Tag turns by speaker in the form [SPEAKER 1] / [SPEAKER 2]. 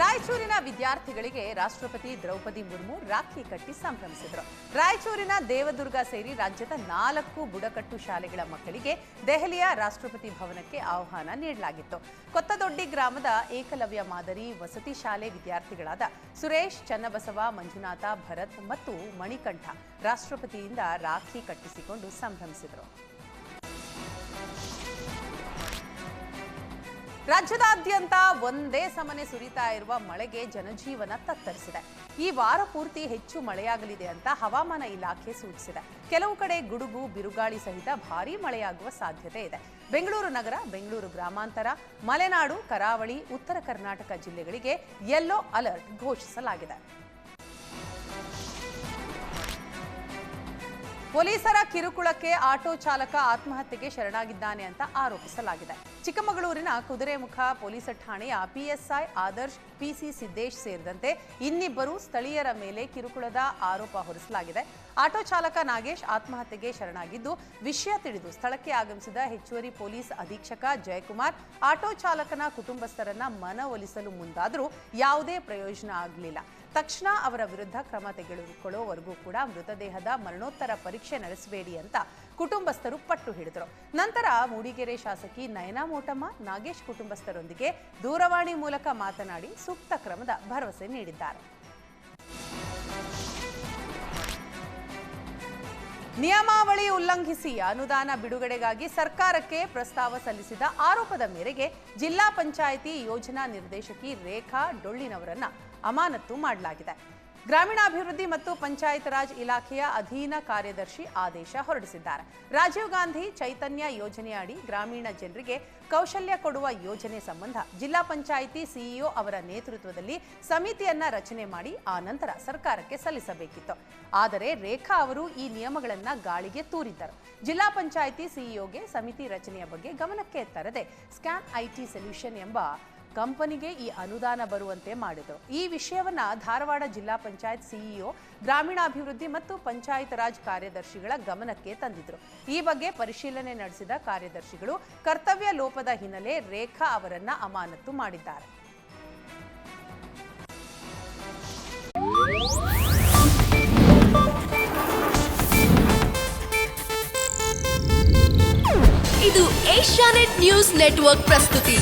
[SPEAKER 1] ರಾಯಚೂರಿನ ವಿದ್ಯಾರ್ಥಿಗಳಿಗೆ ರಾಷ್ಟ್ರಪತಿ ದ್ರೌಪದಿ ಮುರ್ಮು ರಾಖಿ ಕಟ್ಟಿ ಸಂಭ್ರಮಿಸಿದರು. ರಾಯಚೂರಿನ ದೇವದುರ್ಗ ಸೇರಿ ರಾಜ್ಯದ ನಾಲ್ಕು ಬುಡಕಟ್ಟು ಶಾಲೆಗಳ ಮಕ್ಕಳಿಗೆ ದೆಹಲಿಯ ರಾಷ್ಟ್ರಪತಿ ಭವನಕ್ಕೆ ಆಹ್ವಾನ ನೀಡಲಾಗಿತ್ತು. ಕೊತ್ತದೊಡ್ಡಿ ಗ್ರಾಮದ ಏಕಲವ್ಯ ಮಾದರಿ ವಸತಿ ಶಾಲೆ ವಿದ್ಯಾರ್ಥಿಗಳಾದ ಸುರೇಶ್, ಚನ್ನಬಸವ, ಮಂಜುನಾಥ, ಭರತ್ ಮತ್ತು ಮಣಿಕಂಠ ರಾಷ್ಟ್ರಪತಿಯಿಂದ ರಾಖಿ ಕಟ್ಟಿಸಿಕೊಂಡು ಸಂಭ್ರಮಿಸಿದರು. ರಾಜ್ಯದಾದ್ಯಂತ ಒಂದೇ ಸಮನೆ ಸುರಿತಾ ಇರುವ ಮಳೆಗೆ ಜನಜೀವನ ತತ್ತರಿಸಿದೆ. ಈ ವಾರ ಪೂರ್ತಿ ಹೆಚ್ಚು ಮಳೆಯಾಗಲಿದೆ ಅಂತ ಹವಾಮಾನ ಇಲಾಖೆ ಸೂಚಿಸಿದೆ. ಕೆಲವು ಕಡೆ ಗುಡುಗು, ಬಿರುಗಾಳಿ ಸಹಿತ ಭಾರೀ ಮಳೆಯಾಗುವ ಸಾಧ್ಯತೆ ಇದೆ. ಬೆಂಗಳೂರು ನಗರ, ಬೆಂಗಳೂರು ಗ್ರಾಮಾಂತರ, ಮಲೆನಾಡು, ಕರಾವಳಿ, ಉತ್ತರ ಕರ್ನಾಟಕ ಜಿಲ್ಲೆಗಳಿಗೆ ಯೆಲ್ಲೋ ಅಲರ್ಟ್ ಘೋಷಿಸಲಾಗಿದೆ. ಪೊಲೀಸರ ಕಿರುಕುಳಕ್ಕೆ ಆಟೋ ಚಾಲಕ ಆತ್ಮಹತ್ಯೆಗೆ ಶರಣಾಗಿದ್ದಾನೆ ಅಂತ ಆರೋಪಿಸಲಾಗಿದೆ. ಚಿಕ್ಕಮಗಳೂರಿನ ಕುದುರೆಮುಖ ಪೊಲೀಸ್ ಠಾಣೆಯ ಪಿಎಸ್ಐ ಆದರ್ಶ್ ಪಿಸಿ ಸಿದ್ದೇಶ್ ಸೇರಿದಂತೆ ಇನ್ನಿಬ್ಬರು ಸ್ಥಳೀಯರ ಮೇಲೆ ಕಿರುಕುಳದ ಆರೋಪ ಹೊರಿಸಲಾಗಿದೆ. ಆಟೋ ಚಾಲಕ ನಾಗೇಶ್ ಆತ್ಮಹತ್ಯೆಗೆ ಶರಣಾಗಿದ್ದು, ವಿಷಯ ತಿಳಿದು ಸ್ಥಳಕ್ಕೆ ಆಗಮಿಸಿದ ಹೆಚ್ಚುವರಿ ಪೊಲೀಸ್ ಅಧೀಕ್ಷಕ ಜಯಕುಮಾರ್, ಆಟೋ ಚಾಲಕನ ಕುಟುಂಬಸ್ಥರನ್ನ ಮನವೊಲಿಸಲು ಮುಂದಾದರೂ ಯಾವುದೇ ಪ್ರಯೋಜನ ಆಗಲಿಲ್ಲ. ತಕ್ಷಣ ಅವರ ವಿರುದ್ಧ ಕ್ರಮ ತೆಗೆದುಕೊಳ್ಳುವವರೆಗೂ ಕೂಡ ಮೃತದೇಹದ ಮರಣೋತ್ತರ ಪರೀಕ್ಷೆ ನಡೆಸಬೇಡಿ ಅಂತ ಕುಟುಂಬಸ್ಥರು ಪಟ್ಟು ಹಿಡಿದರು. ನಂತರ ಮೂಡಿಗೆರೆ ಶಾಸಕಿ ನಯನಾ ಮೋಟಮ್ಮ, ನಾಗೇಶ್ ಕುಟುಂಬಸ್ಥರೊಂದಿಗೆ ದೂರವಾಣಿ ಮೂಲಕ ಮಾತನಾಡಿ ಸೂಕ್ತ ಕ್ರಮದ ಭರವಸೆ ನೀಡಿದ್ದಾರೆ. ನಿಯಮಾವಳಿ ಉಲ್ಲಂಘಿಸಿ ಅನುದಾನ ಬಿಡುಗಡೆಗಾಗಿ ಸರ್ಕಾರಕ್ಕೆ ಪ್ರಸ್ತಾವ ಸಲ್ಲಿಸಿದ ಆರೋಪದ ಮೇರೆಗೆ ಜಿಲ್ಲಾ ಪಂಚಾಯಿತಿ ಯೋಜನಾ ನಿರ್ದೇಶಕಿ ರೇಖಾ ಡೊಳ್ಳಿನವರನ್ನ ಅಮಾನತು ಮಾಡಲಾಗಿದೆ. ಗ್ರಾಮೀಣಾಭಿವೃದ್ಧಿ ಮತ್ತು ಪಂಚಾಯತ್ ರಾಜ್ ಇಲಾಖೆಯ ಅಧೀನ ಕಾರ್ಯದರ್ಶಿ ಆದೇಶ ಹೊರಡಿಸಿದ್ದಾರೆ. ರಾಜೀವ್ ಗಾಂಧಿ ಚೈತನ್ಯ ಯೋಜನೆಯಡಿ ಗ್ರಾಮೀಣ ಜನರಿಗೆ ಕೌಶಲ್ಯ ಕೊಡುವ ಯೋಜನೆ ಸಂಬಂಧ ಜಿಲ್ಲಾ ಪಂಚಾಯಿತಿ ಸಿಇಒ ಅವರ ನೇತೃತ್ವದಲ್ಲಿ ಸಮಿತಿಯನ್ನ ರಚನೆ ಮಾಡಿ ಆ ನಂತರ ಸರ್ಕಾರಕ್ಕೆ ಸಲ್ಲಿಸಬೇಕಿತ್ತು. ಆದರೆ ರೇಖಾ ಅವರು ಈ ನಿಯಮಗಳನ್ನ ಗಾಳಿಗೆ ತೂರಿದ್ದರು. ಜಿಲ್ಲಾ ಪಂಚಾಯಿತಿ ಸಿಇಒಗೆ ಸಮಿತಿ ರಚನೆಯ ಬಗ್ಗೆ ಗಮನಕ್ಕೆ ತರದೆ ಸ್ಕ್ಯಾನ್ ಐಟಿ ಸೊಲ್ಯೂಷನ್ ಎಂಬ ಕಂಪನಿಗೆ ಈ ಅನುದಾನ ಬರುವಂತೆ ಮಾಡಿದರು ಈ ವಿಷಯವನ್ನ ಧಾರವಾಡ ಜಿಲ್ಲಾ ಪಂಚಾಯತ್ ಸಿಇಒ, ಗ್ರಾಮೀಣಾಭಿವೃದ್ಧಿ ಮತ್ತು ಪಂಚಾಯತ್ ರಾಜ್ ಕಾರ್ಯದರ್ಶಿಗಳ ಗಮನಕ್ಕೆ ತಂದಿದ್ರು. ಈ ಬಗ್ಗೆ ಪರಿಶೀಲನೆ ನಡೆಸಿದ ಕಾರ್ಯದರ್ಶಿಗಳು ಕರ್ತವ್ಯ ಲೋಪದ ಹಿನ್ನೆಲೆ ರೇಖಾ ಅವರನ್ನ ಅಮಾನತು ಮಾಡಿದ್ದಾರೆ.
[SPEAKER 2] ಇದು ಏಷ್ಯಾನೆಟ್ ನ್ಯೂಸ್ ನೆಟ್ವರ್ಕ್ ಪ್ರಸ್ತುತಿ.